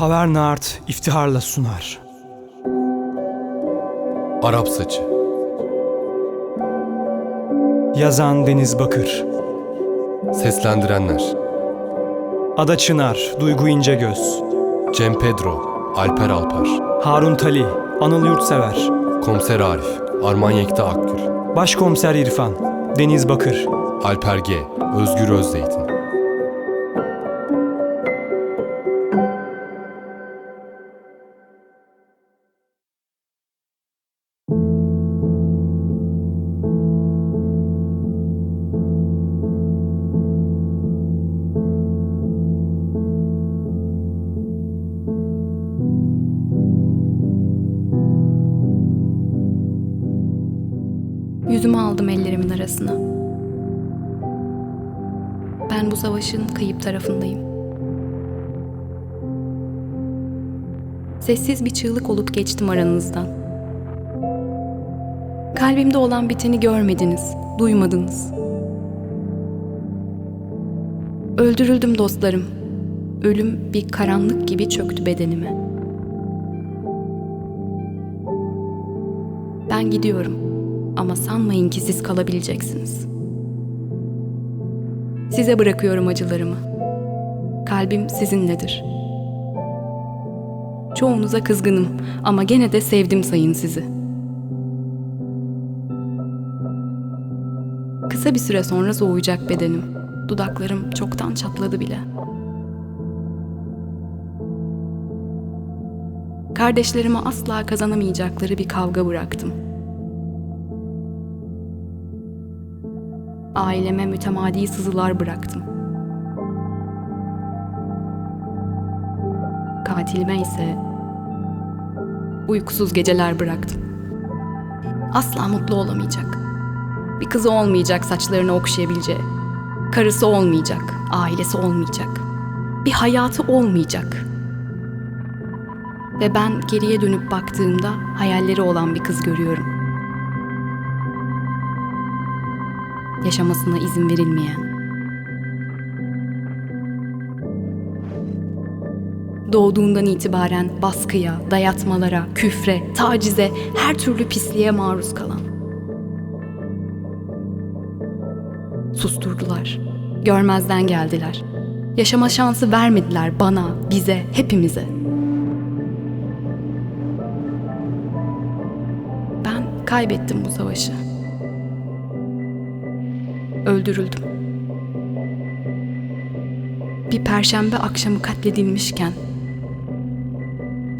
Taverna Art iftiharla sunar. Arap saçı. Yazan Deniz Bakır. Seslendirenler. Ada Çınar, Duygu İncegöz. Cem Pedro. Alper Alpar. Harun Tali, Anıl Yurtsever. Komiser Arif. Arman Yekta Akgül. Başkomiser İrfan, Deniz Bakır. Alper G. Özgür Özdeytin. Yüzümü aldım ellerimin arasına. Ben bu savaşın kayıp tarafındayım. Sessiz bir çığlık olup geçtim aranızdan. Kalbimde olan biteni görmediniz, duymadınız. Öldürüldüm dostlarım. Ölüm bir karanlık gibi çöktü bedenime. Ben gidiyorum ama sanmayın ki siz kalabileceksiniz. Size bırakıyorum acılarımı. Kalbim sizinledir. Çoğunuza kızgınım ama gene de sevdim sayın sizi. Kısa bir süre sonra soğuyacak bedenim. Dudaklarım çoktan çatladı bile. Kardeşlerime asla kazanamayacakları bir kavga bıraktım. Aileme mütemadi sızılar bıraktım. Katilime ise uykusuz geceler bıraktım. Asla mutlu olamayacak. Bir kızı olmayacak saçlarını okşayabileceği. Karısı olmayacak, ailesi olmayacak. Bir hayatı olmayacak. Ve ben geriye dönüp baktığımda hayalleri olan bir kız görüyorum. Yaşamasına izin verilmeyen. Doğduğundan itibaren baskıya, dayatmalara, küfre, tacize, her türlü pisliğe maruz kalan. Susturdular. Görmezden geldiler. Yaşama şansı vermediler bana, bize, hepimize. Ben kaybettim bu savaşı. Öldürüldüm. Bir perşembe akşamı katledilmişken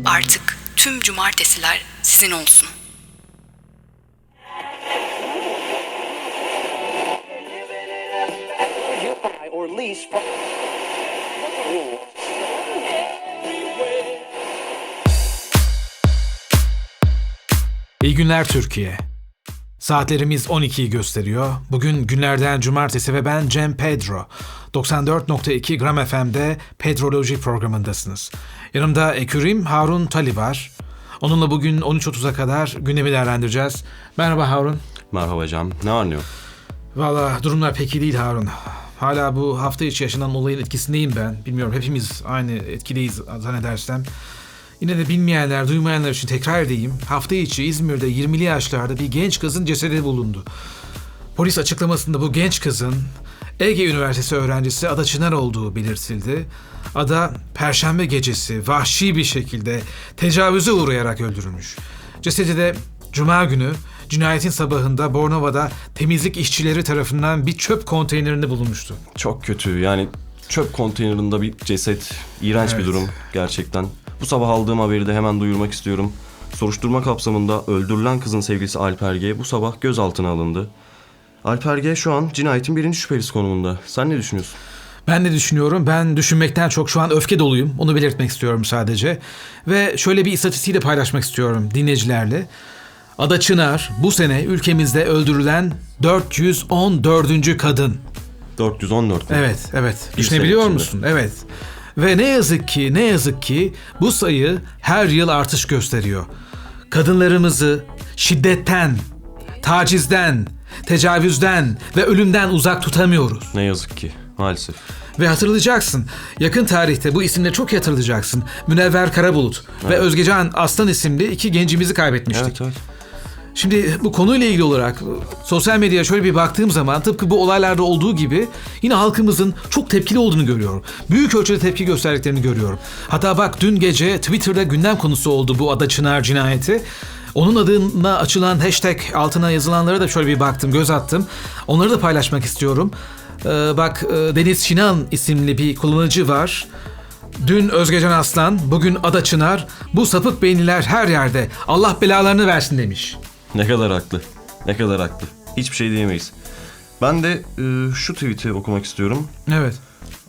artık tüm cumartesiler sizin olsun. or lease from İyi günler Türkiye. Saatlerimiz 12'yi gösteriyor. Bugün günlerden cumartesi ve ben Cem Pedro. 94.2 Gram FM'de Pedroloji programındasınız. Yanımda Ekürim Harun Tali var. Onunla bugün 13.30'a kadar gündemi değerlendireceğiz. Merhaba Harun. Merhaba Cem. Ne var ne yok? Valla durumlar pek iyi değil Harun. Hala bu hafta içi yaşanan olayın etkisindeyim ben. Bilmiyorum hepimiz aynı etkideyiz zannedersem. Yine de bilmeyenler, duymayanlar için tekrar edeyim. Hafta içi İzmir'de 20'li yaşlarda bir genç kızın cesedi bulundu. Polis açıklamasında bu genç kızın Ege Üniversitesi öğrencisi Ada Çınar olduğu belirtildi. Ada perşembe gecesi vahşi bir şekilde tecavüze uğrayarak öldürülmüş. Cesedi de cuma günü cinayetin sabahında Bornova'da temizlik işçileri tarafından bir çöp konteynerinde bulunmuştu. Çok kötü. Yani çöp konteynerında bir ceset. İğrenç Evet. bir durum gerçekten. Bu sabah aldığım haberi de hemen duyurmak istiyorum. Soruşturma kapsamında öldürülen kızın sevgilisi Alper G bu sabah gözaltına alındı. Alper G şu an cinayetin birinci şüphelisi konumunda. Sen ne düşünüyorsun? Ben de düşünüyorum. Ben düşünmekten çok şu an öfke doluyum. Onu belirtmek istiyorum sadece. Ve şöyle bir istatistiği de paylaşmak istiyorum dinleyicilerle. Ada Çınar bu sene ülkemizde öldürülen 414. kadın. 414 mü? Evet, evet. Bir Düşünebiliyor musun? Evet. Ve ne yazık ki, ne yazık ki bu sayı her yıl artış gösteriyor. Kadınlarımızı şiddetten, tacizden, tecavüzden ve ölümden uzak tutamıyoruz. Ne yazık ki. Maalesef. Ve hatırlayacaksın. Yakın tarihte bu isimle çok iyi hatırlayacaksın. Münevver Karabulut ve Özgecan Aslan isimli iki gencimizi kaybetmiştik. Evet evet. Şimdi bu konuyla ilgili olarak sosyal medyaya şöyle bir baktığım zaman tıpkı bu olaylarda olduğu gibi yine halkımızın çok tepkili olduğunu görüyorum. Büyük ölçüde tepki gösterdiklerini görüyorum. Hatta bak dün gece Twitter'da gündem konusu oldu bu Ada Çınar cinayeti. Onun adına açılan hashtag altına yazılanlara da şöyle bir baktım, göz attım. Onları da paylaşmak istiyorum. Ee, bak e, Deniz Şinan isimli bir kullanıcı var. Dün Özgecan Aslan, bugün Ada Çınar. Bu sapık beyniler her yerde. Allah belalarını versin demiş. Ne kadar haklı. Ne kadar haklı. Hiçbir şey diyemeyiz. Ben de e, şu tweet'i okumak istiyorum. Evet.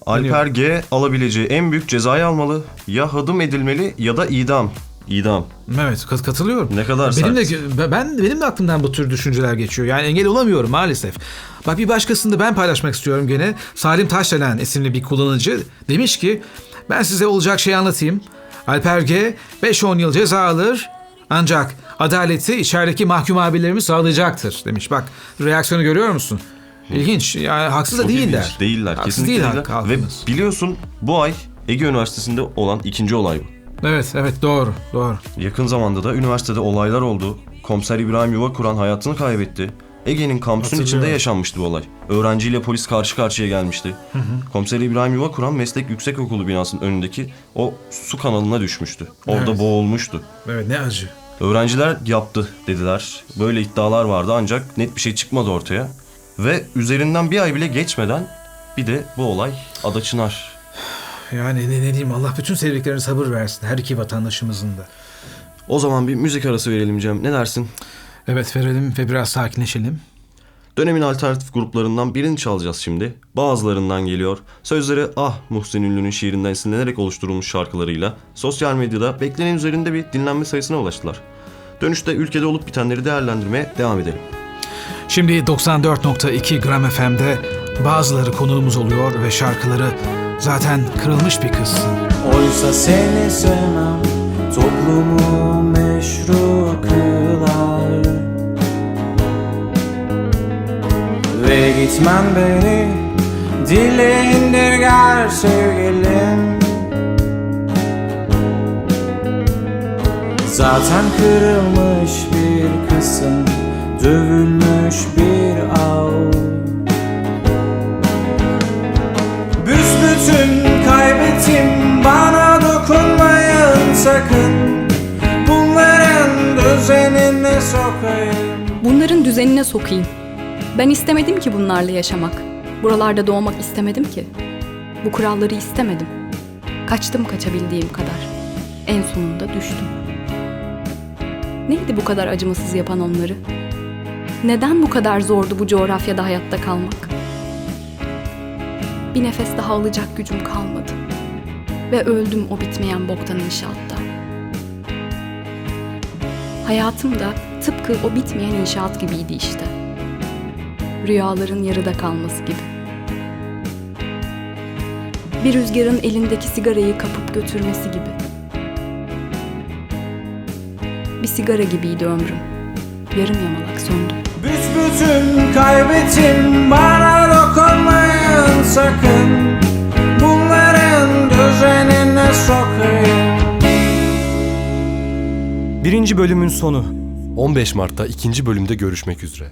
Alper G alabileceği en büyük cezayı almalı. Ya hadım edilmeli ya da idam. İdam. Evet kat- katılıyorum. Ne kadar benim de ben benim de aklımdan bu tür düşünceler geçiyor. Yani engel olamıyorum maalesef. Bak bir başkasını da ben paylaşmak istiyorum gene. Salim Taşdelen isimli bir kullanıcı demiş ki ben size olacak şeyi anlatayım. Alper G 5-10 yıl ceza alır ancak adaleti içerideki mahkum abilerimiz sağlayacaktır demiş. Bak reaksiyonu görüyor musun? İlginç. Yani haksız da Çok değiller. ilginç. Değiller. Haksız kesinlikle değil değiller. halk- Ve halkımız. biliyorsun bu ay Ege Üniversitesi'nde olan ikinci olay bu. Evet evet doğru doğru. Yakın zamanda da üniversitede olaylar oldu. Komiser İbrahim Yuva Kuran hayatını kaybetti. Ege'nin kampüsün içinde yaşanmıştı bu olay. Öğrenciyle polis karşı karşıya gelmişti. Komiser İbrahim Yuva Kuran Meslek Yüksekokulu binasının önündeki o su kanalına düşmüştü. Orada Evet. boğulmuştu. Evet ne acı. Öğrenciler yaptı dediler. Böyle iddialar vardı ancak net bir şey çıkmadı ortaya. Ve üzerinden bir ay bile geçmeden bir de bu olay Ada Çınar. Yani ne, ne diyeyim Allah bütün sevdiklerine sabır versin her iki vatandaşımızın da. O zaman bir müzik arası verelim Cem. Ne dersin? Evet verelim ve biraz sakinleşelim. Dönemin alternatif gruplarından birini çalacağız şimdi. Bazılarından geliyor. Sözleri Ah Muhsin Ünlü'nün şiirinden esinlenerek oluşturulmuş şarkılarıyla sosyal medyada beklenen üzerinde bir dinlenme sayısına ulaştılar. Dönüşte ülkede olup bitenleri değerlendirmeye devam edelim. Şimdi 94.2 Gram FM'de bazıları konuğumuz oluyor ve şarkıları zaten kırılmış bir kızsın. Oysa seni sevmem toplumu meşru Ve gitmen beni dile indirger sevgilim. Zaten kırılmış bir kısım Dövülmüş bir av. Büsbütün kaybettim bana dokunmayın sakın. Bunların düzenine sokayım. Bunların düzenine sokayım. Ben istemedim ki bunlarla yaşamak. Buralarda doğmak istemedim ki. Bu kuralları istemedim. Kaçtım kaçabildiğim kadar. En sonunda düştüm. Neydi bu kadar acımasız yapan onları? Neden bu kadar zordu bu coğrafyada hayatta kalmak? Bir nefes daha alacak gücüm kalmadı. Ve öldüm o bitmeyen boktan inşaatta. Hayatım da tıpkı o bitmeyen inşaat gibiydi işte. Rüyaların yarıda kalması gibi. Bir rüzgarın elindeki sigarayı kapıp götürmesi gibi. Bir sigara gibiydi ömrüm. Yarım yamalak söndü. Büsbütün kaybettim bana dokunmayın sakın Bunların düzenine sokayım Birinci bölümün sonu. 15 Mart'ta ikinci bölümde görüşmek üzere.